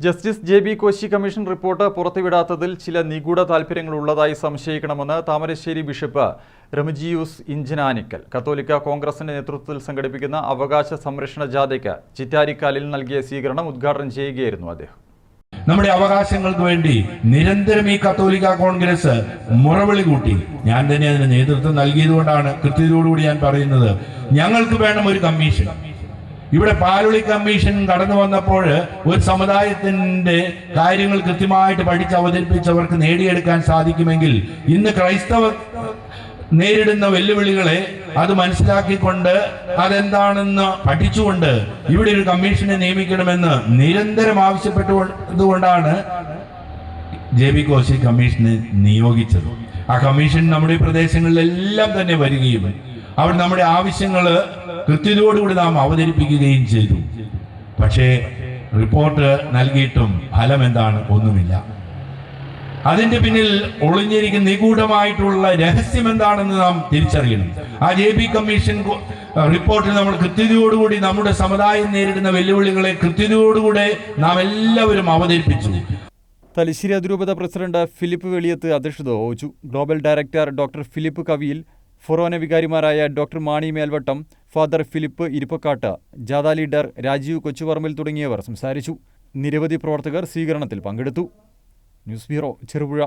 Justice J B Koshy commission report പുറത്തുവിടാത്തതിൽ ചില നിഗൂഢ താൽപര്യങ്ങൾ ഉള്ളതായി സംശയിക്കണമെന്ന് താമരശ്ശേരി ബിഷപ്പ് റെമിജിയൂസ് ഇഞ്ചനാനിക്കൽ. കത്തോലിക്ക കോൺഗ്രസിന്റെ നേതൃത്വത്തിൽ സംഘടിപ്പിക്കുന്ന അവകാശ സംരക്ഷണ ജാഥയ്ക്ക് ചിറ്റാരിക്കാലിൽ നൽകിയ സ്വീകരണം ഉദ്ഘാടനം ചെയ്യുകയായിരുന്നു അദ്ദേഹം. നമ്മുടെ അവകാശങ്ങൾക്ക് വേണ്ടി നിരന്തരം ഈ കത്തോലിക്ക കോൺഗ്രസ് മുറവിളി കൂട്ടി. ഞാൻ തന്നെ അതിന് നേതൃത്വം നൽകിയതുകൊണ്ടാണ് കൃത്യതയോടുകൂടി ഞാൻ പറയുന്നത്. ഞങ്ങൾക്ക് വേണം ഒരു കമ്മീഷൻ. ഇവിടെ പാലുളി കമ്മീഷൻ കടന്നു വന്നപ്പോൾ ഒരു സമുദായത്തിന്റെ കാര്യങ്ങൾ കൃത്യമായിട്ട് പഠിച്ച് അവതരിപ്പിച്ചവർക്ക് നേടിയെടുക്കാൻ സാധിക്കുമെങ്കിൽ ഇന്ന് ക്രൈസ്തവ നേരിടുന്ന വെല്ലുവിളികളെ അത് മനസ്സിലാക്കിക്കൊണ്ട് അതെന്താണെന്ന് പഠിച്ചുകൊണ്ട് ഇവിടെ ഒരു കമ്മീഷനെ നിയമിക്കണമെന്ന് നിരന്തരം ആവശ്യപ്പെട്ടുകൊണ്ടാണ് ജെ ബി കോശി കമ്മീഷനെ നിയോഗിച്ചത്. ആ കമ്മീഷൻ നമ്മുടെ പ്രദേശങ്ങളിലെല്ലാം തന്നെ വരികയും അവർ നമ്മുടെ ആവശ്യങ്ങൾ കൃത്യതയോടുകൂടി നാം അവതരിപ്പിക്കുകയും ചെയ്തു. പക്ഷേ റിപ്പോർട്ട് നൽകിയിട്ടും ഫലം എന്താണ്? ഒന്നുമില്ല. അതിന്റെ പിന്നിൽ ഒളിഞ്ഞിരിക്കുന്ന നിഗൂഢമായിട്ടുള്ള രഹസ്യം എന്താണെന്ന് നാം തിരിച്ചറിയണം. ആ ജെ ബി കമ്മീഷൻ റിപ്പോർട്ടിൽ നമ്മൾ കൃത്യതയോടുകൂടി നമ്മുടെ സമുദായം നേരിടുന്ന വെല്ലുവിളികളെ കൃത്യതയോടുകൂടെ നാം എല്ലാവരും അവതരിപ്പിച്ചു. തലശ്ശേരി അതിരൂപത പ്രസിഡന്റ് ഫിലിപ്പ് വെളിയത്ത് അധ്യക്ഷത വഹിച്ചു. ഗ്ലോബൽ ഡയറക്ടർ ഡോക്ടർ ഫിലിപ്പ് കവിയിൽ ഫൊറോന വികാരിമാരായ doctor Mani Melvattom father Philip Irippakkattu ജാഥ ലീഡർ രാജീവ് കൊച്ചുവർമ്മിൽ തുടങ്ങിയവർ സംസാരിച്ചു. നിരവധി പ്രവർത്തകർ സ്വീകരണത്തിൽ പങ്കെടുത്തു. News bureau Cherupuzha.